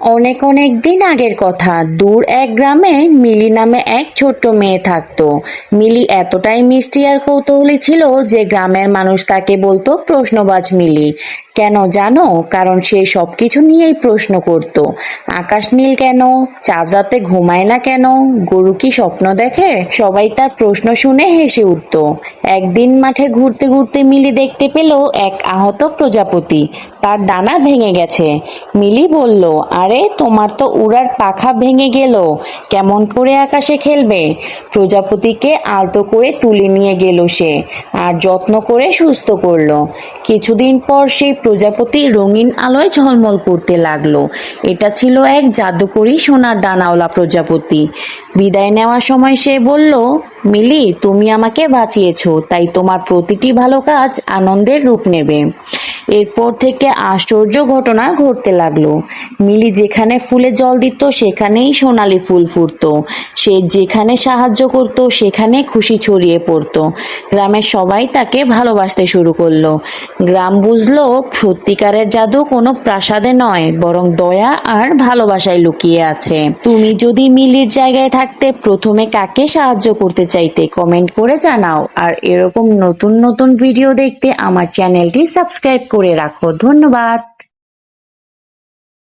অনেক অনেক দিন আগের কথা। দূর এক গ্রামে মিলি নামে এক ছোট্ট মেয়ে থাকতো। মিলি এতটাই মিষ্টি আর কৌতূহলী ছিল যে গ্রামের মানুষ তাকে বলতো, প্রশ্নবাজ মিলি। কেন জানো? কারণ সে সব কিছু নিয়েই প্রশ্ন করত। আকাশ নীল কেন? চাঁদ রাতে ঘুমায় না কেন? গরু কি স্বপ্ন দেখে? সবাই তার প্রশ্ন শুনে হেসে উঠত। একদিন মাঠে ঘুরতে ঘুরতে মিলি দেখতে পেল এক আহত প্রজাপতি। তার ডানা ভেঙে গেছে। মিলি বলল, আরে তোমার তো উড়ার পাখা ভেঙে গেল। কেমন করে আকাশে খেলবে? প্রজাপতিকে আলতো করে তুলে নিয়ে গেল সে আর যত্ন করে সুস্থ করল। কিছুদিন পর সেই প্রজাপতি রঙিন আলোয় ঝলমল করতে লাগল। এটা ছিল এক জাদুকরি সোনার ডানাওলা প্রজাপতি। বিদায় নেওয়ার সময় সে বলল, মিলি, তুমি আমাকে বাঁচিয়েছো, তাই তোমার প্রতিটি ভালো কাজ আনন্দের রূপ নেবে। এরপর থেকে আশ্চর্য ঘটনা ঘটতে লাগল। মিলি যেখানে ফুলে জল দিত, সেখানেই সোনালি ফুল ফুটতো। সে যেখানে সাহায্য করত, সেখানে খুশি ছড়িয়ে পড়তো। গ্রামের সবাই তাকে ভালোবাসতে শুরু করল। গ্রাম বুঝলো, সত্যিকারের জাদু কোনো প্রাসাদে নয়, বরং দয়া আর ভালোবাসায় লুকিয়ে আছে। তুমি যদি মিলির জায়গায় থাকতে প্রথমে কাকে সাহায্য করতে চাইতে, কমেন্ট করে জানাও। আর এরকম নতুন নতুন ভিডিও দেখতে আমার চ্যানেলটি সাবস্ক্রাইব করে রাখো। ধন্যবাদ।